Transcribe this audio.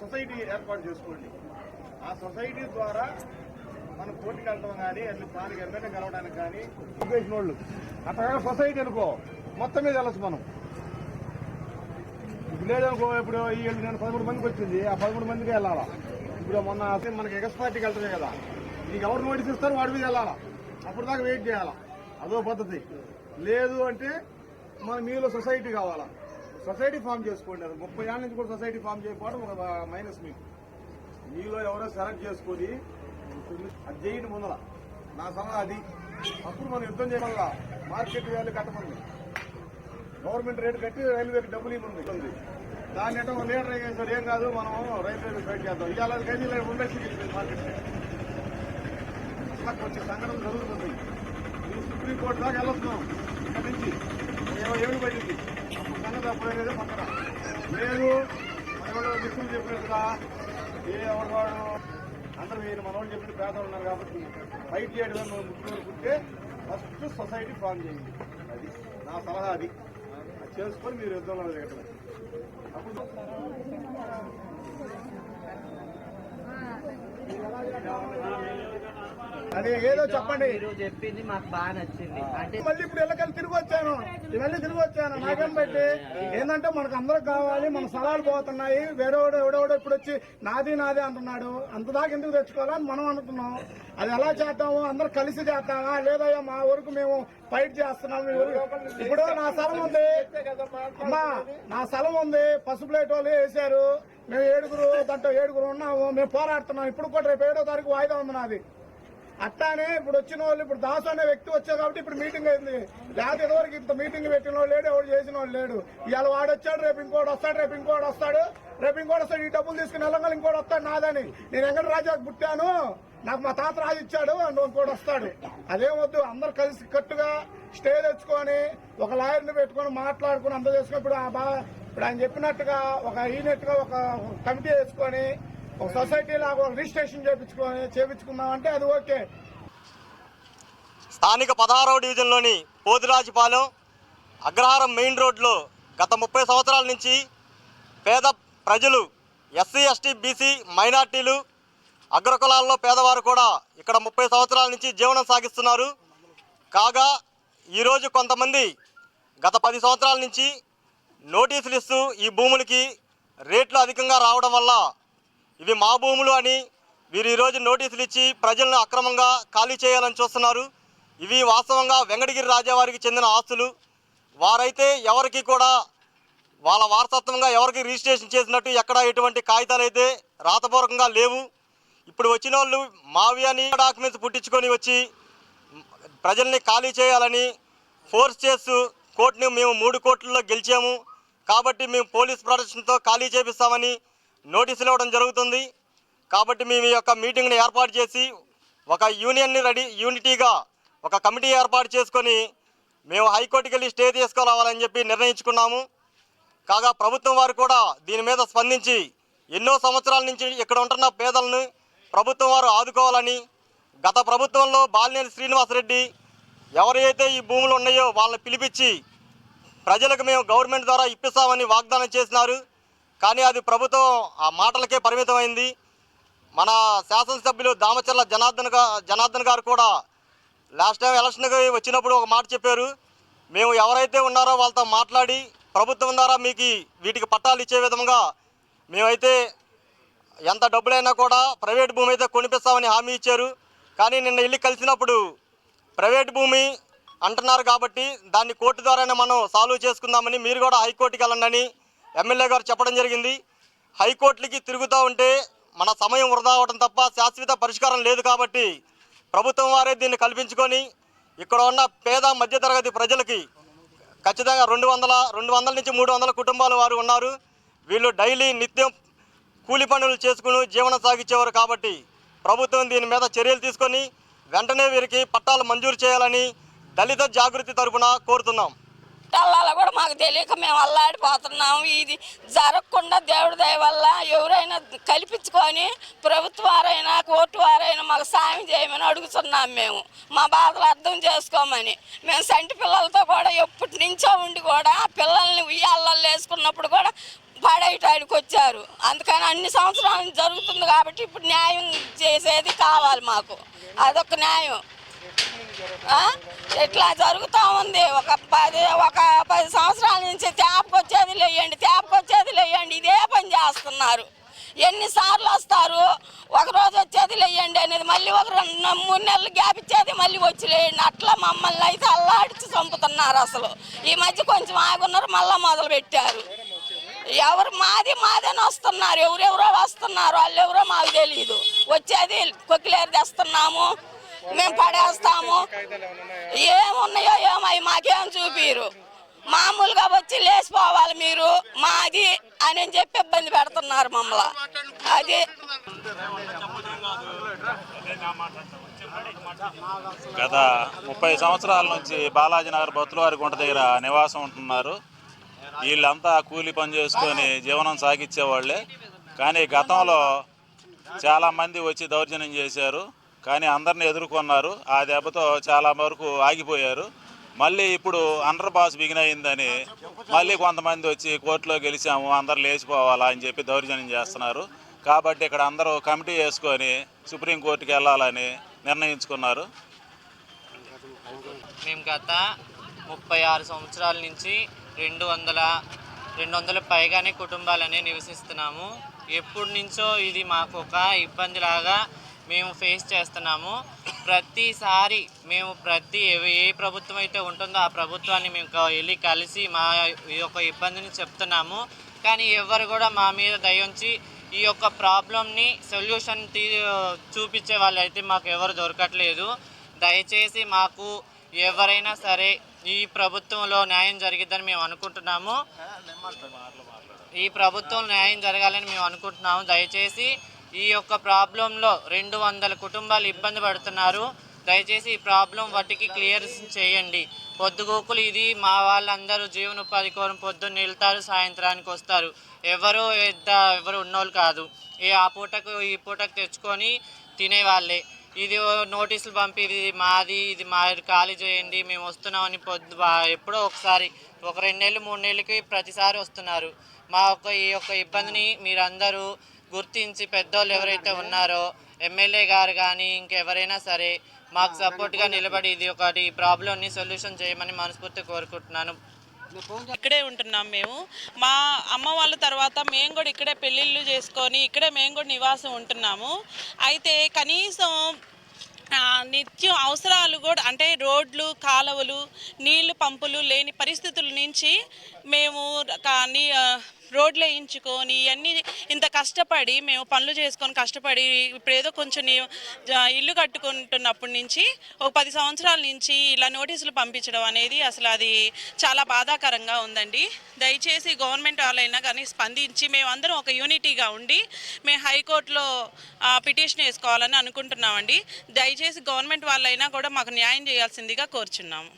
Society ఏర్పాటు చేసుకోండి. ఆ సొసైటీ ద్వారా మనం కోర్టుకి వెళ్ళడం కానీ అట్లా దానికి ఎవరైనా కలవడానికి కానీ ఉద్దేశం వాళ్ళు. అట్లా సొసైటీ అనుకో మొత్తం మీద వెళ్ళచ్చు మనం. ఇప్పుడు లేదనుకో ఇప్పుడు ఈ నేను పదమూడు మందికి వచ్చింది ఆ పదమూడు మందికి వెళ్ళాలా? ఇప్పుడు మొన్న అసలు మనకి ఎగస్ పార్టీకి వెళ్తుంది కదా. నీకు ఎవరు నోటీస్ ఇస్తారు వాడి మీద వెళ్ళాలా? అప్పుడు దాకా వెయిట్ చేయాలా? అదో పద్ధతి. లేదు అంటే మన మీలో సొసైటీ కావాలా? సొసైటీ ఫామ్ చేసుకోండి అది. ముప్పై ఏళ్ళ నుంచి కూడా సొసైటీ ఫామ్ చేయకపోవడం ఒక మైనస్ మీకు. మీలో ఎవరో సెలెక్ట్ చేసుకొని అది చేయండి ముందర. నా సలహా అది. అప్పుడు మనం యుద్ధం చేయమల్లా మార్కెట్ వాల్యూ కట్టమంది గవర్నమెంట్ రేటు కట్టి రైల్వేకి డబ్బులు ఇవ్వండి. దాని అంటే ఒక లీటర్ వేసారు ఏం కాదు మనం రైల్వే ఫైట్ చేద్దాం. ఇవాళ కేజీ రెండు లక్షలు వెళ్ళిపోయింది మార్కెట్. రేట్. కొంచెం సంఘటన జరుగుతుంది. ఇది సుప్రీంకోర్టు దాకా వెళ్ళొస్తున్నాం. ఇక్కడ నుంచి. ఏమో ఏమి పడింది చెప్పలేదు పక్కన లేదు ఎవరో మిత్రులు చెప్పినట్టుగా ఏ ఎవరివాడు? అందరూ మీరు మనవాళ్ళు చెప్పిన పేదలు ఉన్నారు కాబట్టి ఫైట్ చేయడం ముఖ్యమంత్రి ముట్టుకుంటే ఫస్ట్ సొసైటీ ఫామ్ చేయండి. అది నా సలహా అది. అది చేసుకొని మీరు యుద్ధంలో చేయటం అప్పుడు అదే ఏదో చెప్పండి. మీరు చెప్పింది మాకు బాగా నచ్చింది. అంటే మళ్ళీ ఇప్పుడు ఎల్లకెళ్ళి తిరిగి వచ్చాను మళ్ళీ తిరిగి వచ్చాను నాకేం పెట్టి? ఏంటంటే మనకు అందరికి కావాలి మన స్థలాలు పోతున్నాయి. వేరేవాడు ఎవడెవడో ఇప్పుడు వచ్చి నాది నాది అంటున్నాడు. అంత దాకా ఎందుకు తెచ్చుకోవాలని మనం అనుకున్నాం. అది ఎలా చేద్దాము అందరు కలిసి చేద్దామా లేదయ్యా మా ఊరికి మేము ఫైట్ చేస్తున్నాం. మీ ఇప్పుడు నా స్థలం ఉంది. అమ్మా నా స్థలం ఉంది. పసుపు ప్లేట్ వాళ్ళు వేసారు మేము ఏడుగురు దాంట్లో ఏడుగురు ఉన్నాము మేము పోరాడుతున్నాం. ఇప్పుడు కూడా రేపు ఏడో తారీఖు వాయిదా ఉంది నాది. అట్లానే ఇప్పుడు వచ్చిన వాళ్ళు ఇప్పుడు దాసు అనే వ్యక్తి వచ్చారు కాబట్టి ఇప్పుడు మీటింగ్ అయింది. లేకపోతే ఇదివరకు ఇంత మీటింగ్ పెట్టిన వాళ్ళు లేడు ఎవరు చేసిన వాళ్ళు లేడు. ఇవాళ వాడు వచ్చాడు రేపు ఇంకోటి వస్తాడు రేపు ఇంకోటి వస్తాడు. రేపు ఇంకోటి వస్తాడు ఈ డబ్బులు తీసుకుని వెళ్ళంగా ఇంకోటి వస్తాడు నాదని. నేను వెంకట రాజాకు పుట్టాను నాకు మా తాత రాజు ఇచ్చాడు అండ్ ఇంకోటి వస్తాడు. అదేం వద్దు అందరు కలిసి కట్టుగా స్టే తెచ్చుకొని ఒక లాయర్ని పెట్టుకొని మాట్లాడుకుని అందజేసుకుని చేసుకుని ఇప్పుడు ఆ బా ఇప్పుడు ఆయన చెప్పినట్టుగా ఒక యూనిట్ ఒక కమిటీ వేసుకొని ఒక సొసైటీ లాగా ఒక రిజిస్ట్రేషన్ చేపించుకొని చేపించుకుందాం అంటే అది ఓకే. స్థానిక పదహారవ డివిజన్లోని పోతురాజుపాలెం అగ్రహారం మెయిన్ రోడ్లో గత ముప్పై సంవత్సరాల నుంచి పేద ప్రజలు ఎస్సీ ఎస్టీ బీసీ మైనార్టీలు అగ్రకులాల్లో పేదవారు కూడా ఇక్కడ ముప్పై సంవత్సరాల నుంచి జీవనం సాగిస్తున్నారు. కాగా ఈరోజు కొంతమంది గత పది సంవత్సరాల నుంచి నోటీసులు ఇస్తూ ఈ భూములకి రేట్లు అధికంగా రావడం వల్ల ఇవి మా భూములు అని వీరు ఈరోజు నోటీసులు ఇచ్చి ప్రజలను అక్రమంగా ఖాళీ చేయాలని చూస్తున్నారు. ఇవి వాస్తవంగా వెంకటగిరి రాజావారికి చెందిన ఆస్తులు. వారైతే ఎవరికి కూడా వాళ్ళ వారసత్వంగా ఎవరికి రిజిస్ట్రేషన్ చేసినట్టు ఎక్కడ ఎటువంటి కాగితాలు అయితే రాతపూర్వకంగా లేవు. ఇప్పుడు వచ్చిన వాళ్ళు మావి అని డాక్యుమెంట్స్ పుట్టించుకొని వచ్చి ప్రజల్ని ఖాళీ చేయాలని ఫోర్స్ చేస్తూ కోర్టుని మేము మూడు కోట్లలో గెలిచాము. కాబట్టి మేము పోలీస్ ప్రొటెక్షన్తో ఖాళీ చేపిస్తామని నోటీసులు ఇవ్వడం జరుగుతుంది. కాబట్టి మేము ఈ యొక్క మీటింగ్ని ఏర్పాటు చేసి ఒక యూనియన్ని రెడీ యూనిటీగా ఒక కమిటీ ఏర్పాటు చేసుకొని మేము హైకోర్టుకి వెళ్ళి స్టే తీసుకురావాలని చెప్పి నిర్ణయించుకున్నాము. కాగా ప్రభుత్వం వారు కూడా దీని మీద స్పందించి ఎన్నో సంవత్సరాల నుంచి ఇక్కడ ఉంటున్న పేదలను ప్రభుత్వం వారు ఆదుకోవాలని గత ప్రభుత్వంలో బాలినేని శ్రీనివాసరెడ్డి ఎవరైతే ఈ భూములు ఉన్నాయో వాళ్ళని పిలిపించి ప్రజలకు మేము గవర్నమెంట్ ద్వారా ఇప్పిస్తామని వాగ్దానం చేసినారు. కానీ అది ప్రభుత్వం ఆ మాటలకే పరిమితమైంది. మన శాసనసభ్యులు దామచర్ల జనార్దన్ జనార్దన్ గారు కూడా లాస్ట్ టైం ఎలక్షన్కి వచ్చినప్పుడు ఒక మాట చెప్పారు. మేము ఎవరైతే ఉన్నారో వాళ్ళతో మాట్లాడి ప్రభుత్వం ద్వారా మీకు వీటికి పట్టాలు ఇచ్చే విధంగా మేమైతే ఎంత డబ్బులైనా కూడా ప్రైవేట్ భూమి అయితే కొనిపిస్తామని హామీ ఇచ్చారు. కానీ నిన్న ఇల్లు కలిసినప్పుడు ప్రైవేట్ భూమి అంటున్నారు కాబట్టి దాన్ని కోర్టు ద్వారానే మనం సాల్వ్ చేసుకుందామని మీరు కూడా హైకోర్టుకి వెళ్ళండి ఎమ్మెల్యే గారు చెప్పడం జరిగింది. హైకోర్టులకి తిరుగుతూ ఉంటే మన సమయం వృధా అవడం తప్ప శాశ్వత పరిష్కారం లేదు కాబట్టి ప్రభుత్వం వారే దీన్ని కల్పించుకొని ఇక్కడ ఉన్న పేద మధ్యతరగతి ప్రజలకి ఖచ్చితంగా రెండు వందల రెండు వందల నుంచి మూడు వందల కుటుంబాల వారు ఉన్నారు. వీళ్ళు డైలీ నిత్యం కూలి పనులు చేసుకుని జీవనం సాగించేవారు కాబట్టి ప్రభుత్వం దీని మీద చర్యలు తీసుకొని వెంటనే వీరికి పట్టాలు మంజూరు చేయాలని దళిత జాగృతి తరపున కోరుతున్నాం. తల్లాలో కూడా మాకు తెలియక మేము అల్లాడిపోతున్నాము ఇది జరగకుండా దేవుడి దయ వల్ల ఎవరైనా కల్పించుకొని ప్రభుత్వ వారైనా కోర్టు వారైనా మాకు సాయం చేయమని అడుగుతున్నాం మేము. మా బాధలు అర్థం చేసుకోమని. మేము సంటి పిల్లలతో కూడా ఎప్పటి నుంచో ఉండి కూడా పిల్లల్ని ఉయ్యాలలో వేసుకున్నప్పుడు కూడా పడేటానికి వచ్చారు. అందుకని అన్ని సంవత్సరాలు జరుగుతుంది కాబట్టి ఇప్పుడు న్యాయం చేసేది కావాలి మాకు. అదొక న్యాయం. ఇట్లా జరుగుతూ ఉంది? ఒక పది ఒక పది సంవత్సరాల నుంచి తేపకొచ్చేది లేయండి తేపకొచ్చేది లేయండి ఇదే పని చేస్తున్నారు. ఎన్నిసార్లు వస్తారు? ఒకరోజు వచ్చేది లేయండి అనేది మళ్ళీ ఒక రెండు మూడు నెలలు గ్యాప్ ఇచ్చేది మళ్ళీ వచ్చి లేయండి. అట్లా మమ్మల్ని అయితే అల్లాడిచి చంపుతున్నారు అసలు. ఈ మధ్య కొంచెం ఆగున్నారు మళ్ళీ మొదలు పెట్టారు ఎవరు మాది మాదని వస్తున్నారు? ఎవరెవరో వస్తున్నారు? వాళ్ళు ఎవరో మాకు తెలియదు వచ్చేది కొక్కిలేరు తెస్తున్నాము. మేము పడేస్తాము. ఏమున్నాయో ఏమై మాకేం చూపిరు. మామూలుగా వచ్చి లేచిపోవాలి మీరు. మాది అని చెప్పి ఇబ్బంది పెడుతున్నారు మమ్మల్ని. అది గత ముప్పై సంవత్సరాల నుంచి బాలాజీ నగర్ బొత్తులవారి గుంట దగ్గర నివాసం ఉంటున్నారు. వీళ్ళంతా కూలి పని చేసుకొని జీవనం సాగించేవాళ్ళే. కానీ గతంలో చాలామంది వచ్చి దౌర్జన్యం చేశారు. కానీ అందరిని ఎదుర్కొన్నారు. ఆ దెబ్బతో చాలా వరకు ఆగిపోయారు. మళ్ళీ ఇప్పుడు అండర్ పాస్ బిగిన్ అయిందని మళ్ళీ కొంతమంది వచ్చి కోర్టులో గెలిచాము అందరు లేచిపోవాలా అని చెప్పి దౌర్జన్యం చేస్తున్నారు. కాబట్టి ఇక్కడ అందరూ కమిటీ వేసుకొని సుప్రీంకోర్టుకి వెళ్ళాలని నిర్ణయించుకున్నారు. మేము గత ముప్పై ఆరు సంవత్సరాల నుంచి రెండు వందల రెండు వందల పైగానే కుటుంబాలనే నివసిస్తున్నాము. ఎప్పటి నుంచో ఇది మాకు ఒక ఇబ్బందిలాగా మేము ఫేస్ చేస్తున్నాము. ప్రతిసారి మేము ప్రతి ఏ- ప్రభుత్వం అయితే ఉంటుందో ఆ ప్రభుత్వాన్ని మేము వెళ్ళి కలిసి మా ఈ యొక్క ఇబ్బందిని చెప్తున్నాము. కానీ ఎవరు కూడా మా మీద దయ ఉంచి ఈ యొక్క ప్రాబ్లమ్ని సొల్యూషన్ తీ చూపించే వాళ్ళు అయితే మాకు ఎవరు దొరకట్లేదు. దయచేసి మాకు ఎవరైనా సరే ఈ ప్రభుత్వంలో న్యాయం జరిగిద్దని మేము అనుకుంటున్నాము. ఈ ప్రభుత్వం న్యాయం జరగాలని మేము అనుకుంటున్నాము. దయచేసి ఈ యొక్క ప్రాబ్లంలో రెండు వందల కుటుంబాలు ఇబ్బంది పడుతున్నారు. దయచేసి ఈ ప్రాబ్లం వాటికి క్లియర్ చేయండి. పొద్దుగోకులు ఇది మా వాళ్ళందరూ జీవనోపాధి కోసం పొద్దున్న వెళ్తారు సాయంత్రానికి వస్తారు. ఎవరు పెద్ద ఎవరు ఉన్నోళ్ళు కాదు. ఏ ఆ పూటకు ఈ పూటకు తెచ్చుకొని తినేవాళ్ళే. ఇది నోటీసులు పంపి ఇది మాది ఇది మా ఖాళీ చేయండి మేము వస్తున్నామని పొద్దు ఎప్పుడో ఒకసారి ఒక రెండు నెలలు మూడు నెలలకి ప్రతిసారి వస్తున్నారు. మా యొక్క ఈ యొక్క ఇబ్బందిని మీరందరూ గుర్తించి పెద్దోళ్ళు ఎవరైతే ఉన్నారో ఎమ్మెల్యే గారు కానీ ఇంకెవరైనా సరే మాకు సపోర్ట్గా నిలబడి ఇది ఒకటి ప్రాబ్లమ్ని సొల్యూషన్ చేయమని మనస్ఫూర్తి కోరుకుంటున్నాను. ఇక్కడే ఉంటున్నాం మేము. మా అమ్మ వాళ్ళ తర్వాత మేము కూడా ఇక్కడే పెళ్ళిళ్ళు చేసుకొని ఇక్కడే మేము కూడా నివాసం ఉంటున్నాము. అయితే కనీసం నిత్యం అవసరాలు కూడా అంటే రోడ్లు కాలువలు నీళ్ళు పంపులు లేని పరిస్థితుల నుంచి మేము కానీ రోడ్లు వేయించుకొని ఇవన్నీ ఇంత కష్టపడి మేము పనులు చేసుకొని కష్టపడి ఇప్పుడు ఏదో కొంచెం ఇల్లు కట్టుకుంటున్నప్పటి నుంచి ఒక పది సంవత్సరాల నుంచి ఇలా నోటీసులు పంపించడం అనేది అసలు అది చాలా బాధాకరంగా ఉందండి. దయచేసి గవర్నమెంట్ వాళ్ళైనా కానీ స్పందించి మేమందరం ఒక యూనిటీగా ఉండి మేము హైకోర్టులో పిటిషన్ వేసుకోవాలని అనుకుంటున్నామండి. దయచేసి గవర్నమెంట్ వాళ్ళైనా కూడా మాకు న్యాయం చేయాల్సిందిగా కోరుచున్నాము.